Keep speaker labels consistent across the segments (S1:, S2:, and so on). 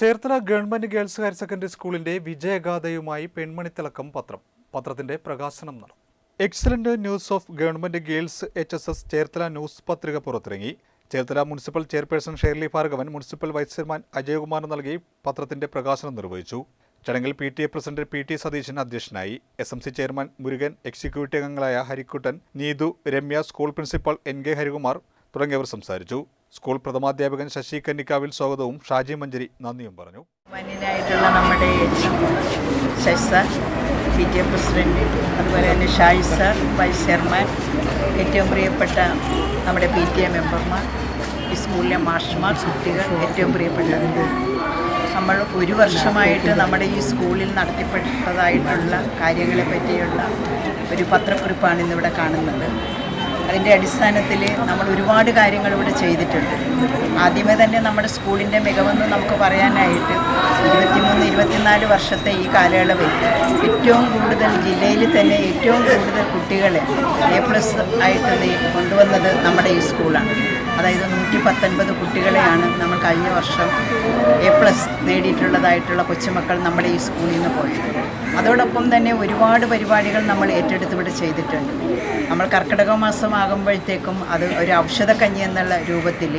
S1: Cherthala government girls higher secondary സ്കൂളിന്റെ വിജയഗാഥയുമായി പെൺമണിത്തിളക്കം പത്രം. പത്രത്തിന്റെ പ്രകാശനം നടന്നു. Excellent news of government girls H S S Cherthala news പത്രിക പുറത്തിറങ്ങി. Cherthala municipal chairperson Sherly Bhargavan municipal vice chairman Ajayakumar നൽകി പത്രത്തിന്റെ പ്രകാശനം നിർവഹിച്ചു. ചടങ്ങിൽ P T A president P T Satheesan അധ്യക്ഷനായി. S M C chairman Murugan executive അംഗങ്ങളായ Harikuttan Neethu Ramya school principal N K Harikumar തുടങ്ങിയവർ സംസാരിച്ചു. സ്കൂൾ പ്രഥമാധ്യാപകൻ ശശി കന്നിക്കാവിൽ സ്വാഗതവും. ഷാജി മഞ്ചരി നന്ദിയും പറഞ്ഞു.
S2: മാന്യനായിട്ടുള്ള നമ്മുടെ Sasi sir P T A president അതുപോലെ തന്നെ ഷായി സാർ വൈസ് ചെയർമാൻ ഏറ്റവും പ്രിയപ്പെട്ട നമ്മുടെ പി ടി എ മെമ്പർമാർ ഈ സ്കൂളിലെ മാഷ്മാർ കുട്ടികൾ ഏറ്റവും പ്രിയപ്പെട്ട നമ്മൾ ഒരു വർഷമായിട്ട് നമ്മുടെ ഈ സ്കൂളിൽ നടത്തിപ്പെട്ടതായിട്ടുള്ള കാര്യങ്ങളെ പറ്റിയുള്ള ഒരു പത്രക്കുറിപ്പാണ് ഇന്നിവിടെ കാണുന്നത്. അതിന്റെ അടിസ്ഥാനത്തിൽ നമ്മൾ ഒരുപാട് കാര്യങ്ങൾ ഇവിടെ ചെയ്തിട്ടുണ്ട്. ആദ്യമേ തന്നെ നമ്മുടെ സ്കൂളിന്റെ മികവെന്ന് നമുക്ക് പറയാനായിട്ട് ഇരുപത്തിനാല് വർഷത്തെ ഈ കാലയളവിൽ ഏറ്റവും കൂടുതൽ ജില്ലയിൽ തന്നെ ഏറ്റവും കൂടുതൽ കുട്ടികളെ എ പ്ലസ് ആയിട്ട് കൊണ്ടുവന്നത് നമ്മുടെ ഈ സ്കൂളാണ്. അതായത് നൂറ്റി പത്തൊൻപത് കുട്ടികളെയാണ് നമ്മൾ കഴിഞ്ഞ വർഷം എ പ്ലസ് നേടിയിട്ടുള്ളതായിട്ടുള്ള കൊച്ചുമക്കൾ നമ്മുടെ ഈ സ്കൂളിൽ നിന്ന് പോയത്. അതോടൊപ്പം തന്നെ ഒരുപാട് പരിപാടികൾ നമ്മൾ ഏറ്റെടുത്ത് ഇവിടെ ചെയ്തിട്ടുണ്ട്. നമ്മൾ കർക്കിടക മാസമാകുമ്പോഴത്തേക്കും അത് ഒരു ഔഷധക്കഞ്ഞി എന്നുള്ള രൂപത്തിൽ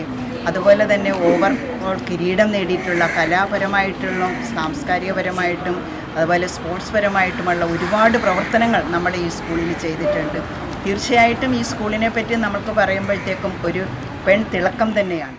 S2: അതുപോലെ തന്നെ ഓവർ ഓൾ കിരീടം നേടിയിട്ടുള്ള കലാപരമായിട്ടുള്ള സാംസ്കാരികപരമായിട്ടും അതുപോലെ സ്പോർട്സ് പരമായിട്ടുമുള്ള ഒരുപാട് പ്രവർത്തനങ്ങൾ നമ്മുടെ ഈ സ്കൂളിൽ ചെയ്തിട്ടുണ്ട്. തീർച്ചയായിട്ടും ഈ സ്കൂളിനെ പറ്റി നമുക്ക് പറയുമ്പോഴത്തേക്കും ഒരു പെൺ തിളക്കം തന്നെയാണ്.